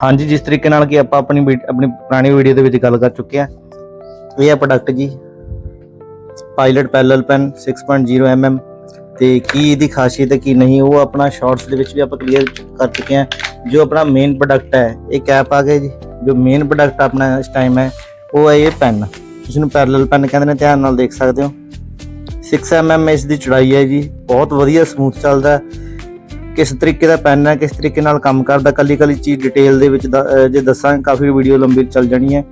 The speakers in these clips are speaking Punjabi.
ਹਾਂਜੀ, ਜਿਸ ਤਰੀਕੇ ਨਾਲ ਕਿ ਆਪਾਂ ਆਪਣੀ ਆਪਣੀ ਪੁਰਾਣੀ ਵੀਡੀਓ ਦੇ ਵਿੱਚ ਗੱਲ ਕਰ ਚੁੱਕੇ ਆ ਇਹ ਹੈ ਪ੍ਰੋਡਕਟ ਜੀ ਪਾਇਲਟ ਪੈਰਲਲ ਪੈਨ 6.0 mm ਤੇ ਕੀ ਇਹਦੀ ਖਾਸੀਅਤ ਹੈ, ਕੀ ਨਹੀਂ, ਉਹ ਆਪਣਾ ਸ਼ਾਰਟਸ ਦੇ ਵਿੱਚ ਵੀ ਆਪਾਂ ਕਲੀਅਰ ਕਰ ਚੁੱਕੇ ਆ ਜੋ ਆਪਣਾ ਮੇਨ ਪ੍ਰੋਡਕਟ ਹੈ, ਇਹ ਕੈਪ ਆ ਗਿਆ ਜੀ। ਜੋ ਮੇਨ ਪ੍ਰੋਡਕਟ ਆਪਣਾ ਇਸ ਟਾਈਮ ਹੈ, ਉਹ ਹੈ ਇਹ ਪੈਨ ਜਿਸ ਨੂੰ ਪੈਰਲਲ ਪੈਨ ਕਹਿੰਦੇ ਨੇ, ਧਿਆਨ ਨਾਲ ਦੇਖ ਸਕਦੇ ਹੋ। 6 mm ਇਸ ਦੀ ਚੌੜਾਈ ਹੈ ਜੀ, ਬਹੁਤ ਵਧੀਆ ਸਮੂਥ ਚੱਲਦਾ ਹੈ। ਕਿਸ ਤਰੀਕੇ ਦਾ ਪੈਨ ਹੈ, ਕਿਸ ਤਰੀਕੇ ਨਾਲ ਕੰਮ ਕਰਦਾ ਕੱਲੀ ਕੱਲੀ ਚੀਜ਼ ਡਿਟੇਲ ਦੇ ਵਿੱਚ ਦ- ਜੇ ਦੱਸਾਂ, ਕਾਫੀ ਵੀਡੀਓ ਲੰਬੀ ਚੱਲ ਜਾਣੀ ਹੈ।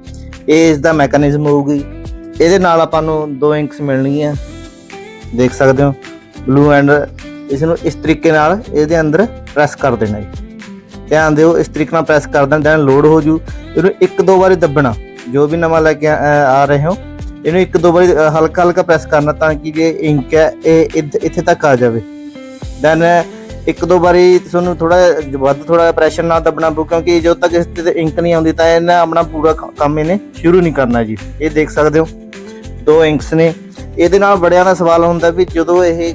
ਇਹ ਇਸ ਦਾ ਮੈਕੈਨਿਜ਼ਮ ਹੋਊਗੀ। ਇਹਦੇ ਨਾਲ ਆਪਾਂ ਨੂੰ ਦੋ ਇੰਕਸ ਮਿਲਣਗੀਆਂ। ਦੇਖ ਸਕਦੇ ਹੋ ਬਲੂ ਐਂਡ ਇਸ ਨੂੰ ਇਸ ਤਰੀਕੇ ਨਾਲ ਇਹਦੇ ਅੰਦਰ ਪ੍ਰੈਸ ਕਰ ਦੇਣਾ ਜੀ। ਧਿਆਨ ਦਿਓ, ਇਸ ਤਰੀਕੇ ਨਾਲ ਪ੍ਰੈਸ ਕਰ ਦੇਣਾ ਦੈਨ ਲੋਡ ਹੋ ਜੂ। ਇਹਨੂੰ ਇੱਕ ਦੋ ਵਾਰੀ ਦੱਬਣਾ, ਜੋ ਵੀ ਨਵਾਂ ਲੈ ਕੇ ਆ ਰਹੇ ਹੋ, ਇਹਨੂੰ ਇੱਕ ਦੋ ਵਾਰੀ ਹਲਕਾ ਹਲਕਾ ਪ੍ਰੈਸ ਕਰਨਾ ਤਾਂ ਕਿ ਜੇ ਇੰਕ ਹੈ, ਇਹ ਇੱਧ- ਇੱਥੇ ਤੱਕ ਆ ਜਾਵੇ। ਦੈਨ ਇੱਕ ਦੋ ਵਾਰੀ ਤੁਹਾਨੂੰ ਥੋੜਾ ਵੱਧ ਥੋੜਾ ਪ੍ਰੈਸ਼ਰ ਨਾਲ ਦੱਬਣਾ ਪਊ, ਕਿਉਂਕਿ ਜਦੋਂ ਤੱਕ ਇਸ ਤੇ ਇੰਕ ਨਹੀਂ ਆਉਂਦੀ ਤਾਂ ਇਹਨਾਂ ਆਪਣਾ ਪੂਰਾ ਕੰਮ ਇਹਨੇ ਸ਼ੁਰੂ ਨਹੀਂ ਕਰਨਾ ਜੀ। ਇਹ ਦੇਖ ਸਕਦੇ ਹੋ, ਦੋ ਇੰਕਸ ਨੇ। ਇਹਦੇ ਨਾਲ ਬੜਿਆਂ ਦਾ ਸਵਾਲ ਹੁੰਦਾ ਵੀ ਜਦੋਂ ਇਹ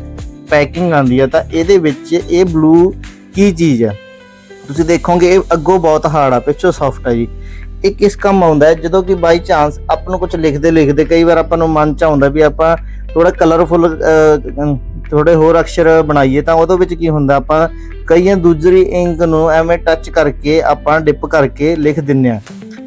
ਪੈਕਿੰਗ ਆਉਂਦੀ ਆ ਤਾਂ ਇਹਦੇ ਵਿੱਚ ਇਹ ਬਲੂ ਕੀ ਚੀਜ਼ ਆ? ਤੁਸੀਂ ਦੇਖੋਗੇ ਇਹ ਅੱਗੋਂ ਬਹੁਤ ਹਾਰਡ ਆ, ਪਿੱਛੋਂ ਸੌਫਟ ਆ ਜੀ। ਇਹ ਕਿਸ ਕੰਮ ਆਉਂਦਾ ਹੈ, ਜਦੋਂ ਕਿ ਬਾਈ ਚਾਂਸ ਆਪਾਂ ਨੂੰ ਕੁਝ ਲਿਖਦੇ ਲਿਖਦੇ ਕਈ ਵਾਰ ਆਪਾਂ ਨੂੰ ਮਨ ਚ ਆਉਂਦਾ ਵੀ ਆਪਾਂ ਥੋੜਾ ਕਲਰਫੁਲ ਥੋੜੇ ਹੋਰ ਅਕਸ਼ਰ ਬਣਾਈਏ ਤਾਂ ਉਹਦੇ ਵਿੱਚ ਕੀ ਹੁੰਦਾ, ਆਪਾਂ ਕਈਆਂ ਦੂਜਰੀ ਇੰਕ ਨੂੰ ਐਵੇਂ ਟੱਚ ਕਰਕੇ ਆਪਾਂ ਡਿਪ ਕਰਕੇ ਲਿਖ ਦਿੰਨੇ ਆ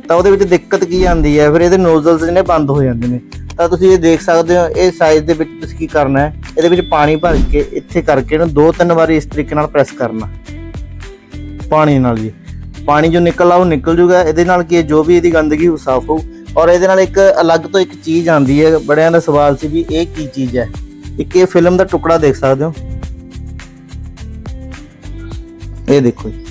ਤਾਂ ਉਹਦੇ ਵਿੱਚ ਦਿੱਕਤ ਕੀ ਆਉਂਦੀ ਹੈ? ਫਿਰ ਇਹਦੇ ਨੋਜ਼ਲਸ ਜਿਹੜੇ ਬੰਦ ਹੋ ਜਾਂਦੇ ਨੇ। ਤਾਂ ਤੁਸੀਂ ਇਹ ਦੇਖ ਸਕਦੇ ਹੋ, ਇਹ ਸਾਈਜ਼ ਦੇ ਵਿੱਚ ਤੁਸੀਂ ਕੀ ਕਰਨਾ ਹੈ? ਇਹਦੇ ਵਿੱਚ ਪਾਣੀ ਭਰ ਕੇ ਇੱਥੇ ਕਰਕੇ ਇਹਨੂੰ ਦੋ ਤਿੰਨ ਵਾਰੀ ਇਸ ਤਰੀਕੇ ਨਾਲ ਪ੍ਰੈਸ ਕਰਨਾ। ਪਾਣੀ ਨਾਲ ਜੀ ਪਾਣੀ ਜੋ ਨਿਕਲ ਆ ਉਹ ਨਿਕਲ ਜੂਗਾ। ਇਹਦੇ ਨਾਲ ਕੀ ਜੋ ਵੀ ਇਹਦੀ ਗੰਦਗੀ ਉਹ ਸਾਫ਼ ਹੋਊ। ਔਰ ਇਹਦੇ ਨਾਲ ਇੱਕ ਅਲੱਗ ਤੋਂ ਇੱਕ ਚੀਜ਼ ਆਉਂਦੀ ਹੈ। ਬੜਿਆਂ ਦਾ ਸਵਾਲ ਸੀ ਵੀ ਇਹ ਕੀ ਚੀਜ਼ ਹੈ? ਇੱਕ ਇਹ ਫਿਲਮ ਦਾ ਟੁਕੜਾ ਦੇਖ ਸਕਦੇ ਹੋ। ਇਹ ਦੇਖੋ ਜੀ।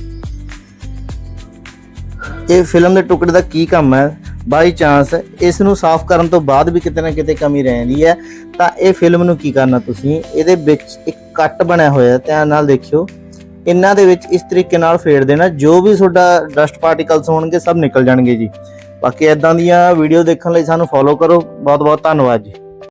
ਇਹ ਫਿਲਮ ਦੇ ਟੁਕੜੇ ਦਾ ਕੀ ਕੰਮ ਹੈ? ਬਾਈ ਚਾਂਸ ਇਸ ਨੂੰ ਸਾਫ਼ ਕਰਨ ਤੋਂ ਬਾਅਦ ਵੀ ਕਿਤੇ ਨਾ ਕਿਤੇ ਕਮੀ ਰਹਿੰਦੀ ਹੈ। ਤਾਂ ਇਹ ਫਿਲਮ ਨੂੰ ਕੀ ਕਰਨਾ ਤੁਸੀਂ? ਇਹਦੇ ਵਿੱਚ ਇੱਕ ਕੱਟ ਬਣਿਆ ਹੋਇਆ ਧਿਆਨ ਨਾਲ ਦੇਖਿਓ। ਇਹਨਾਂ ਦੇ ਵਿੱਚ ਇਸ ਤਰੀਕੇ ਨਾਲ ਫੇਰ ਦੇਣਾ, ਜੋ ਵੀ ਤੁਹਾਡਾ ਡਸਟ ਪਾਰਟੀਕਲਸ ਹੋਣਗੇ ਸਭ ਨਿਕਲ ਜਾਣਗੇ ਜੀ। ਬਾਕੀ ਇਦਾਂ ਦੀਆਂ ਵੀਡੀਓ ਦੇਖਣ ਲਈ ਸਾਨੂੰ ਫੋਲੋ ਕਰੋ। ਬਹੁਤ ਬਹੁਤ ਧੰਨਵਾਦ ਜੀ।